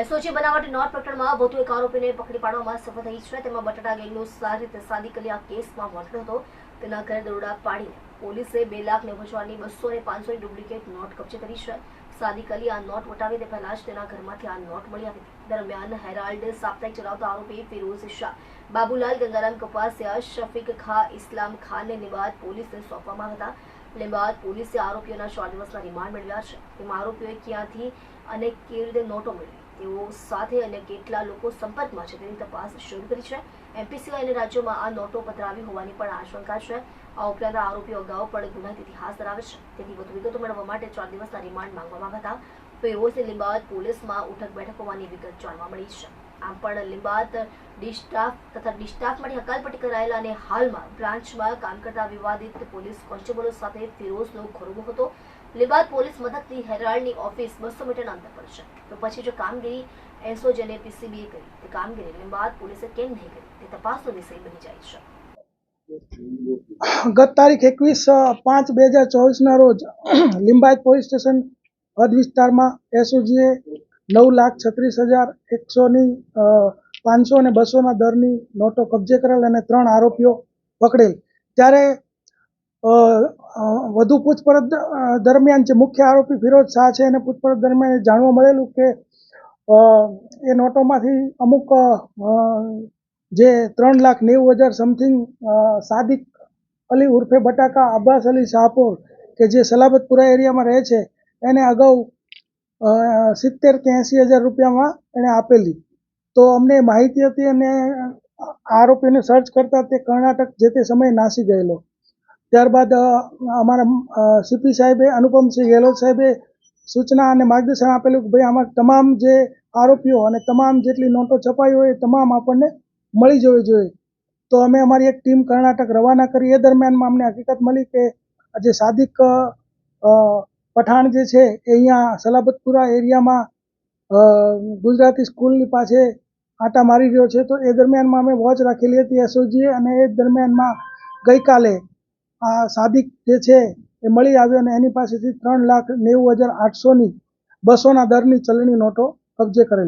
SOG બનાવટી not પ્રકરણમાં વધુ એક આરોપીને પકડી પાડવામાં સફળ થઈ છે. તેમાં બટાટા ગેંગનો સારી રીતે સાદી કરી આ કેસમાં વંટલો હતો. તેના ઘરે દરોડા પાડીને પોલીસે બે લાખ નેવું હજારની બસો અને પાંચસોની ડુપ્લિકેટ નોટ કબજે કરી છે. સાદી કલી આ નોટ વટાવી તે પહેલા જ તેના ઘરમાંથી આ નોટ મળી આવી દરમિયાન હેરાલ્ડ સાપ્તાહિક ચલાવતો આરોપી ફિરોઝ શાહ, બાબુલાલ ગંગારામ કપાસિયા, શફીક ખા, ઇસ્લામ ખાનને નિબાદ પોલીસને સોંપવામાં હતા. લેબાદ પોલીસે આરોપીઓના ચાર દિવસના રિમાન્ડ મેળવ્યા છે. તેમાં આરોપીઓએ ક્યાંથી અને કેવી રીતે નોટો મેળવી? તેઓ સાથે અન્ય કેટલા લોકો સંપર્કમાં છે તેની તપાસ શરૂ કરી છે. એમપી સિવાય અન્ય રાજ્યોમાં આ નોટો પધરાવી હોવાની પણ આશંકા છે. આ ઉપરાંત આરોપીઓ અગાઉ પણ ગુનાહિત ઇતિહાસ ધરાવે છે. તેથી વધુ વિગતો મેળવવા માટે ચાર દિવસના રિમાન્ડ માંગવામાં હતા ફિરોઝે લીંબાદ પોલીસમાં ઉઠક બેઠક હોવાની વિગત જાણવા મળી છે. આમ પણ લીંબાદ ડિસ્ટાફ તથા ડિસ્ટાફ માટે હકાલપટ્ટી કરાયેલા અને હાલમાં બ્રાન્ચમાં કામ કરતા વિવાદિત પોલીસ કોન્સ્ટેબલો સાથે ફિરોઝનો ખોરવો હતો. લીંબાદ પોલીસ મથકથી હેરાલ્ડની ઓફિસ બસો મીટરના અંતર પર છે. તો પછી જો કામગીરી એસઓજ અને પીસીબીએ કરી, તે કામગીરી લીંબાદ પોલીસે કેમ નહીં કરી, તે તપાસનો વિષય બની જાય છે. ગત તારીખ એકવીસ પાંચ બે હજાર ચોવીસના રોજ લિંબાયત પોલીસ સ્ટેશન હદ વિસ્તારમાં એસઓજીએ નવ લાખ છત્રીસ હજાર એકસોની પાંચસો અને બસોના દરની નોટો કબજે કરેલ અને ત્રણ આરોપીઓ પકડેલ. ત્યારે વધુ પૂછપરછ દરમિયાન જે મુખ્ય આરોપી ફિરોજ શાહ છે એને પૂછપરછ દરમિયાન જાણવા મળેલું કે એ નોટોમાંથી અમુક જે ત્રણ લાખ નેવું હજાર સમથિંગ સાદિક અલી ઉર્ફે બટાકા અબ્બાસ અલી શાહપુર કે જે સલાબતપુરા એરિયામાં રહે છે, એને અગાઉ સિત્તેર કે એંસી હજાર રૂપિયામાં એણે આપેલી. તો અમને માહિતી હતી અને આરોપીને સર્ચ કરતા તે કર્ણાટક જે તે સમયે નાસી ગયેલો. ત્યારબાદ અમારા સીપી સાહેબે, અનુપમસિંહ ગેહલોત સાહેબે સૂચના અને માર્ગદર્શન આપેલું કે ભાઈ, આમાં તમામ જે આરોપીઓ અને તમામ જેટલી નોટો છપાઈ હોય એ તમામ આપણને મળી જવી જોઈએ. તો અમે અમારી એક ટીમ કર્ણાટક રવાના કરી. એ દરમિયાનમાં અમને હકીકત મળી કે જે સાદિક પઠાણ જે છે એ અહીંયા સલાબતપુરા એરિયામાં ગુજરાતી સ્કૂલની પાસે આંટા મારી રહ્યો છે. તો એ દરમિયાનમાં અમે વોચ રાખેલી હતી એસઓજીએ અને એ દરમિયાનમાં ગઈકાલે આ સાદિક જે છે એ મળી આવ્યો અને એની પાસેથી ત્રણ લાખ નેવું હજાર આઠસોની બસોના દરની ચલણી નોટો કબજે કરેલી